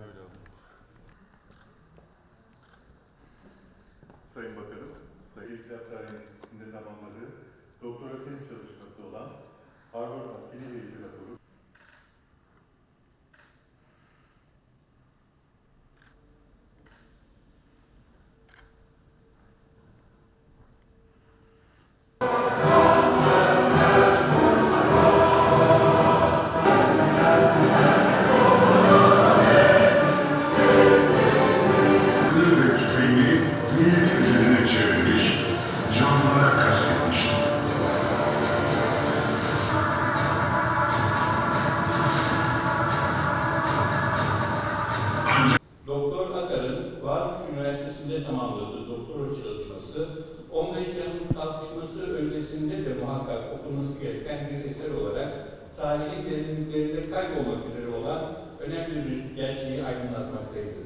Öyle olur. Sayın Bakanım, Sayın İlkler Dairesi'nde tamamladığı doktora tez çalışması olan Harvard Askeri Eğitim Akar'ın Boğaziçi Üniversitesi'nde tamamladığı doktora çalışması 15 Temmuz kalkışması öncesinde de muhakkak okunması gereken bir eser olarak tarihi derinliklerinde kaybolmak üzere olan önemli bir gerçeği aydınlatmaktaydı.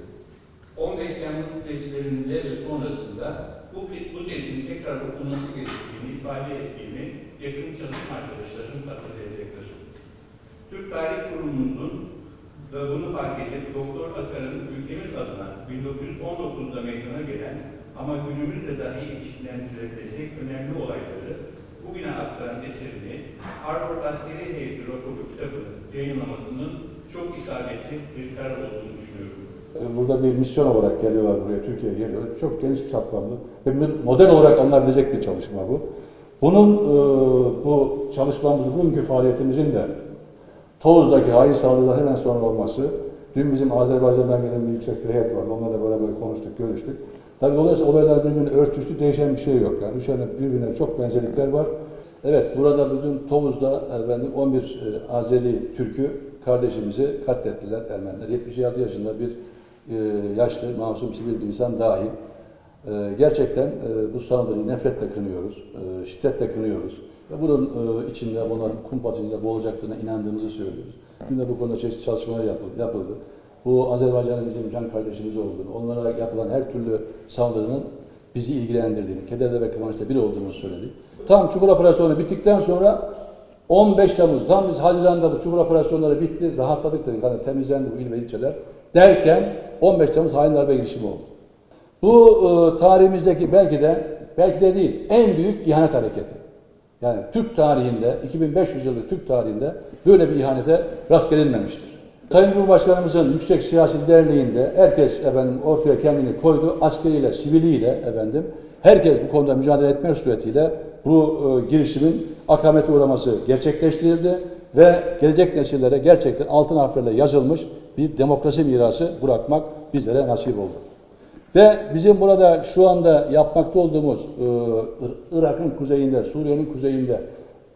15 Temmuz süreçlerinde ve sonrasında bu, bu tezin tekrar okunması gerektiğini ifade ettiğimi yakın çalışma arkadaşlarım hatırlayacaktır. Türk Tarih Kurumumuzun da bunu fark edip Doktor Akar'ın ülkemiz adına 1919'da meydana gelen ama günümüzde dahi ilişkilendirilebilecek önemli olayları bugüne aktaran eserini Harvard Askeri Heyeti Raporu kitabını yayınlamasının çok isabetli bir karar olduğunu düşünüyorum. Burada bir misyon olarak geliyorlar buraya, Türkiye'ye. Çok geniş çaplamlı ve model olarak alınabilecek bir çalışma bu. Bunun e, bu çalışmamızın, bugünkü faaliyetimizin de Tovuz'daki hain saldırılar hemen sonra olması, dün bizim Azerbaycan'dan gelen bir yüksek bir heyet vardı, onlarla beraber konuştuk, görüştük. Tabii dolayısıyla olaylar birbirine örtüştü, değişen bir şey yok. Yani üçerine birbirine çok benzerlikler var. Evet, burada bütün Tovuz'da efendim 11 e, Azeri Türk'ü kardeşimizi katlettiler Ermeniler. 76 yaşında bir e, yaşlı, masum sivil bir insan dahil. E, gerçekten e, bu saldırıyı nefretle kınıyoruz, e, şiddetle kınıyoruz. Ve bunun e, içinde, bunların kumpasında boğulacaklarına inandığımızı söylüyoruz. Dün de bu konuda çeşitli çalışmalar yapıldı. yapıldı. Bu Azerbaycan'ın bizim can kardeşimiz olduğunu, onlara yapılan her türlü saldırının bizi ilgilendirdiğini, kederde ve kıvançta bir olduğunu söyledik. Tam Çukur Operasyonu bittikten sonra 15 Temmuz, tam biz Haziran'da bu Çukur Operasyonları bitti, rahatladık dedik, hani temizlendi bu il ve ilçeler. Derken 15 Temmuz hain darbe girişimi oldu. Bu e, tarihimizdeki belki de, belki de değil, en büyük ihanet hareketi. Yani Türk tarihinde, 2500 yıllık Türk tarihinde böyle bir ihanete rast gelinmemiştir. Sayın Cumhurbaşkanımızın Yüksek Siyasi Derneği'nde herkes efendim ortaya kendini koydu. Askeriyle, siviliyle efendim herkes bu konuda mücadele etmek suretiyle bu e, girişimin akamete uğraması gerçekleştirildi ve gelecek nesillere gerçekten altın harflerle yazılmış bir demokrasi mirası bırakmak bizlere nasip oldu. Ve bizim burada şu anda yapmakta olduğumuz e, Ir- Irak'ın kuzeyinde, Suriye'nin kuzeyinde,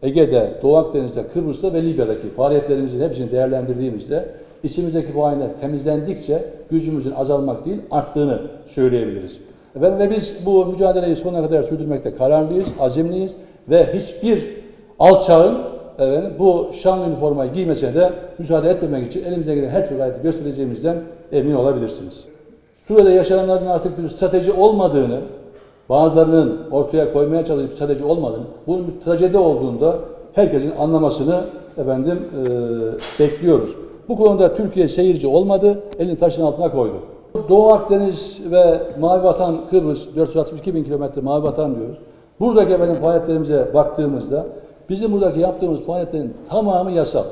Ege'de, Doğu Akdeniz'de, Kıbrıs'ta ve Libya'daki faaliyetlerimizin hepsini değerlendirdiğimizde içimizdeki bu hainler temizlendikçe gücümüzün azalmak değil arttığını söyleyebiliriz. Efendim, ve biz bu mücadeleyi sonuna kadar sürdürmekte kararlıyız, azimliyiz ve hiçbir alçağın efendim, bu şanlı üniformayı giymesine de müsaade etmemek için elimizden gelen her türlü gayreti göstereceğimizden emin olabilirsiniz. Suriye'de yaşananların artık bir strateji olmadığını, bazılarının ortaya koymaya çalışıp strateji olmadığını, bunun bir trajedi olduğunda herkesin anlamasını efendim e, bekliyoruz. Bu konuda Türkiye seyirci olmadı, elini taşın altına koydu. Doğu Akdeniz ve Mavi Vatan Kıbrıs, 462 bin kilometre Mavi Vatan diyoruz. Buradaki efendim faaliyetlerimize baktığımızda bizim buradaki yaptığımız faaliyetlerin tamamı yasal.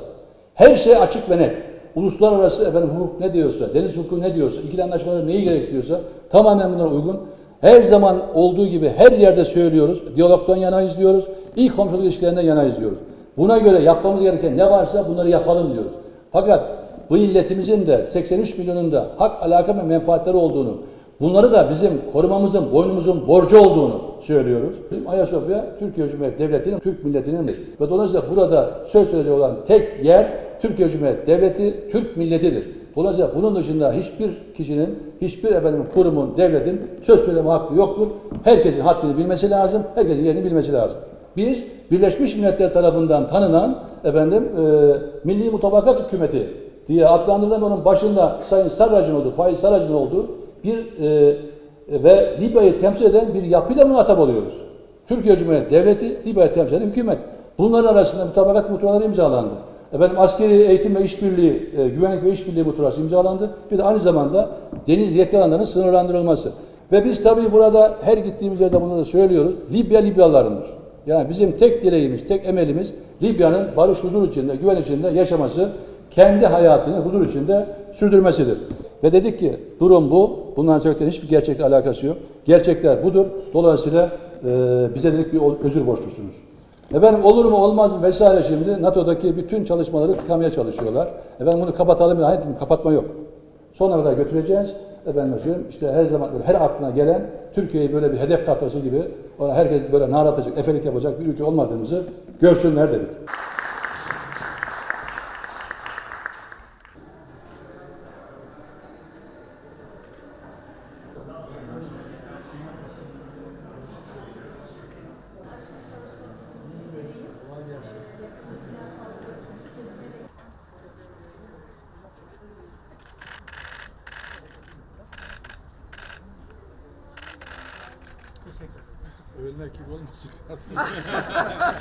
Her şey açık ve net. Uluslararası efendim hukuk ne diyorsa, deniz hukuku ne diyorsa, ikili anlaşmalar neyi gerektiriyorsa tamamen bunlara uygun. Her zaman olduğu gibi her yerde söylüyoruz. Diyalogdan yanayız diyoruz. İyi komşuluk ilişkilerinden yanayız diyoruz. Buna göre yapmamız gereken ne varsa bunları yapalım diyoruz. Fakat bu milletimizin de 83 milyonunda hak, alaka ve menfaatleri olduğunu, bunları da bizim korumamızın, boynumuzun borcu olduğunu söylüyoruz. Bizim Ayasofya Türkiye Cumhuriyeti Devleti'nin, Türk milletinin ve dolayısıyla burada söz söyleyecek olan tek yer Türkiye Cumhuriyeti Devleti, Türk milletidir. Dolayısıyla bunun dışında hiçbir kişinin, hiçbir efendim kurumun, devletin söz söyleme hakkı yoktur. Herkesin haddini bilmesi lazım, herkesin yerini bilmesi lazım. Biz Birleşmiş Milletler tarafından tanınan efendim e, Milli Mutabakat Hükümeti diye adlandırılan onun başında Sayın Sarrac'ın olduğu, Faiz Sarrac'ın olduğu bir e, ve Libya'yı temsil eden bir yapıyla muhatap oluyoruz. Türkiye Cumhuriyeti Devleti, Libya'yı temsil eden hükümet. Bunların arasında mutabakat muhtıraları imzalandı. Efendim askeri eğitim ve işbirliği, e, güvenlik ve işbirliği muhtırası imzalandı. Bir de aynı zamanda deniz yetki alanlarının sınırlandırılması. Ve biz tabii burada her gittiğimiz yerde bunu da söylüyoruz. Libya Libyalılarındır. Yani bizim tek dileğimiz, tek emelimiz Libya'nın barış, huzur içinde, güven içinde yaşaması, kendi hayatını huzur içinde sürdürmesidir. Ve dedik ki durum bu. Bundan söylediklerin hiçbir gerçekle alakası yok. Gerçekler budur. Dolayısıyla e, bize dedik bir özür borçlusunuz. Efendim olur mu olmaz mı vesaire şimdi NATO'daki bütün çalışmaları tıkamaya çalışıyorlar. Efendim bunu kapatalım. Hayır kapatma yok. Sonuna kadar götüreceğiz. Efendim söyleyeyim işte her zaman böyle her aklına gelen Türkiye'yi böyle bir hedef tahtası gibi ona herkes böyle nar atacak, efelik yapacak bir ülke olmadığımızı görsünler dedik. Ölmek gibi olmasın artık.